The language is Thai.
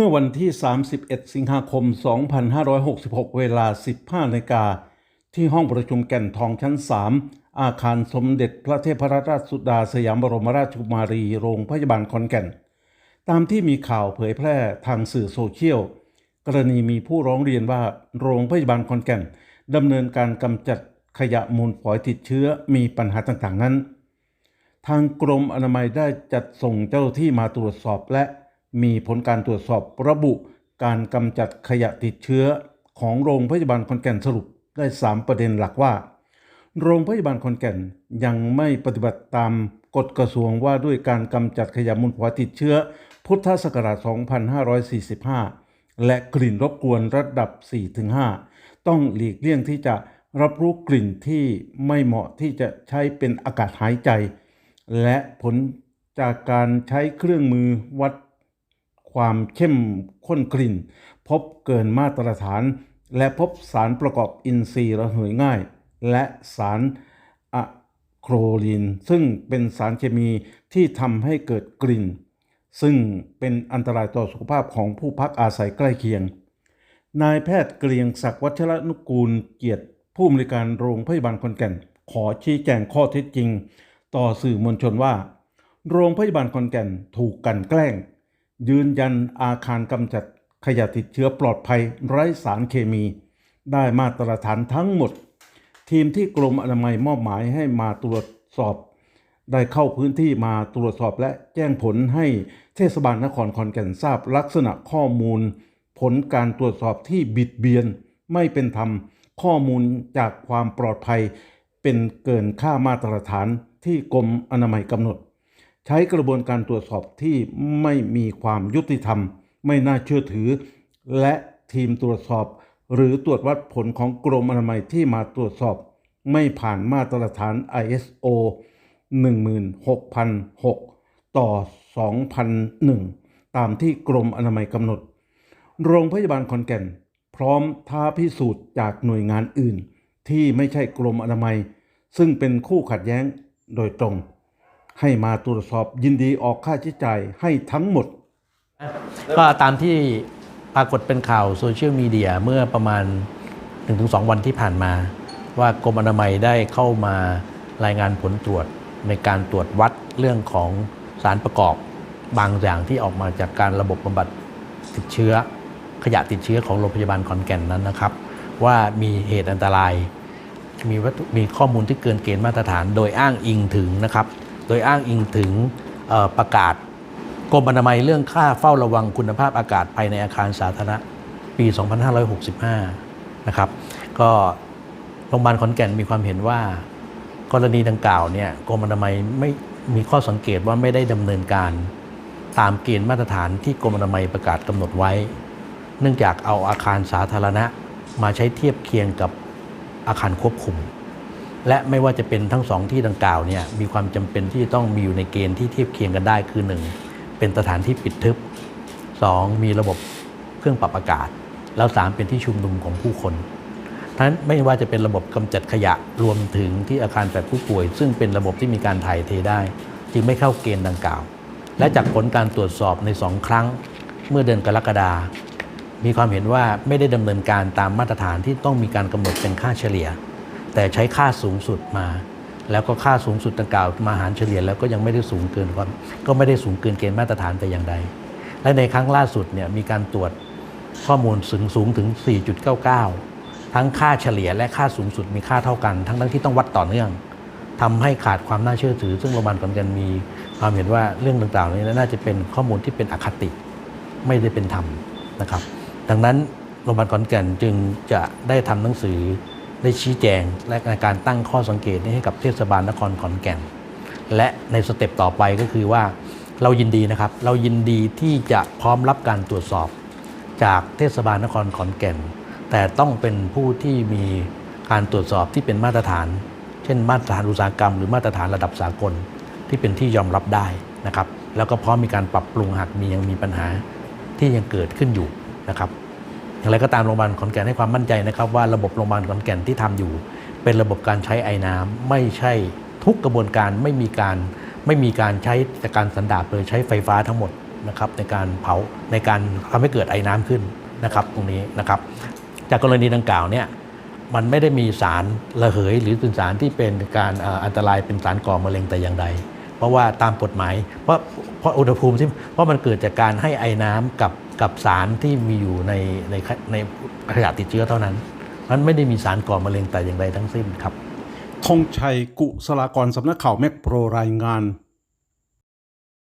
เมื่อวันที่ 31 สิงหาคม 2566 เวลา 15นาฬิกา ที่ห้องประชุมแก่นทองชั้น 3 อาคารสมเด็จพระเทพรัตนราชสุดาสยามบรมราชกุมารี โรงพยาบาลขอนแก่น ตามที่มีข่าวเผยแพร่ทางสื่อโซเชียล กรณีมีผู้ร้องเรียนว่าโรงพยาบาลขอนแก่นดำเนินการกำจัดขยะมูลฝอยติดเชื้อมีปัญหาต่างๆนั้น ทางกรมอนามัยได้จัดส่งเจ้าหน้าที่มาตรวจสอบและ มีผลการตรวจสอบระบุการกำจัดขยะติดเชื้อของโรงพยาบาลขอนแก่นสรุปได้ 3 ประเด็นหลักว่า โรงพยาบาลขอนแก่นยังไม่ปฏิบัติตามกฎกระทรวงว่าด้วยการกำจัดขยะมูลฝอยติดเชื้อ พุทธศักราช 2545 และกลิ่นรบกวนระดับ 4-5 ต้องหลีกเลี่ยงที่จะรับรู้กลิ่นที่ไม่เหมาะที่จะใช้เป็นอากาศหายใจ และผลจากการใช้เครื่องมือวัด ความเข้มข้นกลิ่น พบเกินมาตรฐาน และพบสารประกอบอินทรีย์ระเหยง่าย และสารอะโครลีนซึ่งเป็นสารเคมีที่ทำให้เกิดกลิ่น ซึ่งเป็นอันตรายต่อสุขภาพของผู้พักอาศัยใกล้เคียง นายแพทย์เกรียงศักดิ์วัชรนุกูลเกียรติ ผู้อำนวยการโรงพยาบาลขอนแก่น ขอชี้แจงข้อเท็จจริง ต่อสื่อมวลชนว่า โรงพยาบาลขอนแก่นถูกกันแกล้ง ยืนยันอาคารกำจัดขยะติดเชื้อปลอดภัยไร้สารเคมี ได้มาตรฐานทั้งหมด ทีมที่กรมอนามัยมอบหมายให้มาตรวจสอบ ได้เข้าพื้นที่มาตรวจสอบและแจ้งผลให้เทศบาลนครขอนแก่นทราบลักษณะข้อมูล ผลการตรวจสอบที่บิดเบียน ไม่เป็นธรรม ข้อมูลจากความปลอดภัย เป็นเกินค่ามาตรฐานที่กรมอนามัยกำหนด ใช้กระบวนการตรวจสอบที่ไม่มีความยุติธรรม ไม่น่าเชื่อถือ และทีมตรวจสอบ หรือตรวจวัดผลของกรมอนามัยที่มาตรวจสอบ ไม่ผ่านมาตรฐาน ISO 16,006 ต่อ 2001 ตามที่กรมอนามัยกำหนด โรงพยาบาลขอนแก่น พร้อมท้าพิสูจน์จากหน่วยงานอื่น ที่ไม่ใช่กรมอนามัย ซึ่งเป็นคู่ขัดแย้งโดยตรง ให้มาตรวจสอบยินดีออกค่าใช้จ่ายให้ทั้งหมด ก็ตามที่ปรากฏเป็นข่าวโซเชียลมีเดียเมื่อประมาณ 1-2 วันที่ผ่านมา ว่ากรมอนามัยได้เข้ามารายงานผลตรวจในการตรวจวัดเรื่องของสารประกอบบางอย่างที่ออกมาจากการระบบบำบัดติดเชื้อ ขยะติดเชื้อของโรงพยาบาลขอนแก่นนั้นนะครับ ว่ามีเหตุอันตราย มีวัตถุมีข้อมูลที่เกินเกณฑ์มาตรฐาน โดยอ้างอิงถึงนะครับ โดยอ้างอิงถึงประกาศกรมอนามัยเรื่องค่าเฝ้าระวังคุณภาพอากาศภายในอาคารสาธารณะปี 2565 นะครับ ก็โรงพยาบาลขอนแก่นมีความเห็นว่า กรณีดังกล่าวเนี่ยกรมอนามัยไม่มีข้อสังเกตว่าไม่ได้ดำเนินการตามเกณฑ์มาตรฐานที่กรมอนามัยประกาศกำหนดไว้ เนื่องจากเอาอาคารสาธารณะมาใช้เทียบเคียงกับอาคารควบคุม และไม่ว่าจะเป็นทั้งสองที่ดังกล่าวเนี่ยมีความจำเป็นที่จะต้องมีอยู่ในเกณฑ์ที่เทียบเคียงกันได้คือ 1. เป็นสถานที่ปิดทึบ 2. มีระบบเครื่องปรับอากาศ แล้ว 3 เป็นที่ชุมนุมของผู้คนทั้งนั้นไม่ว่าจะเป็นระบบกำจัดขยะรวมถึงที่อาคารแฝดผู้ป่วย ซึ่งเป็นระบบที่มีการถ่ายเทได้ จึงไม่เข้าเกณฑ์ดังกล่าว และจากผลการตรวจสอบใน2ครั้งเมื่อเดือนกรกฎามีความเห็นว่าไม่ได้ดำเนินการตามมาตรฐานที่ต้องมีการกำหนดเป็นค่าเฉลี่ย แต่ใช้ค่าสูงสุดมา แล้วก็ค่าสูงสุดดังกล่าวมาหารเฉลี่ยแล้วก็ยังไม่ได้สูงเกินความก็ไม่ได้สูงเกินเกณฑ์มาตรฐานแต่อย่างใด และในครั้งล่าสุดเนี่ยมีการตรวจข้อมูลสูงสูงถึง 4.99 ทั้งค่าเฉลี่ยและค่าสูงสุดมีค่าเท่ากัน ทั้งทั้งที่ต้องวัดต่อเนื่องทำให้ขาดความน่าเชื่อถือ ซึ่งโรงพยาบาลขอนแก่นมีความเห็นว่าเรื่องดังกล่าวนี้น่าจะเป็นข้อมูลที่เป็นอคติไม่ได้เป็นธรรมนะครับ ดังนั้นโรงพยาบาลขอนแก่นจึงจะได้ทำหนังสือ ได้ชี้แจงและในการตั้งข้อสังเกตนี้ให้กับเทศบาลนครขอนแก่น และในสเต็ปต่อไปก็คือว่าเรายินดีนะครับ เรายินดีที่จะพร้อมรับการตรวจสอบ จากเทศบาลนครขอนแก่น แต่ต้องเป็นผู้ที่มีการตรวจสอบที่เป็นมาตรฐาน เช่น มาตรฐานอุตสาหกรรม หรือมาตรฐานระดับสากลที่เป็นที่ยอมรับได้นะครับ แล้วก็พร้อมมีการปรับปรุงหากมียังมีปัญหาที่ยังเกิดขึ้นอยู่นะครับ อย่างไรก็ตามโรงพยาบาลขอนแก่นให้ความมั่นใจนะครับว่าระบบโรงพยาบาลขอนแก่นที่ทำอยู่ เป็นระบบการใช้ไอ้น้ำไม่ใช่ทุกกระบวนการไม่มีการไม่มีการใช้จากการสันดาปเลยใช้ไฟฟ้าทั้งหมดนะครับในการเผาในการทำให้เกิดไอ้น้ำขึ้นนะครับตรงนี้นะครับจากกรณีดังกล่าวเนี่ยมันไม่ได้มีสารระเหย หรือเป็นสารที่เป็นการอันตรายเป็นสารก่อมะเร็งแต่อย่างใด เพราะว่าตามกฎหมาย เพราะเพราะอุณหภูมิที่เพราะมันเกิดจากการให้ไอ้น้ำกับ กับสารที่มีอยู่ในในในขยะติดเชื้อเท่านั้น มันไม่ได้มีสารก่อมะเร็งแต่อย่างใดทั้งสิ้นครับธงชัยกุศลากรสำนักข่าวแมกโปรรายงาน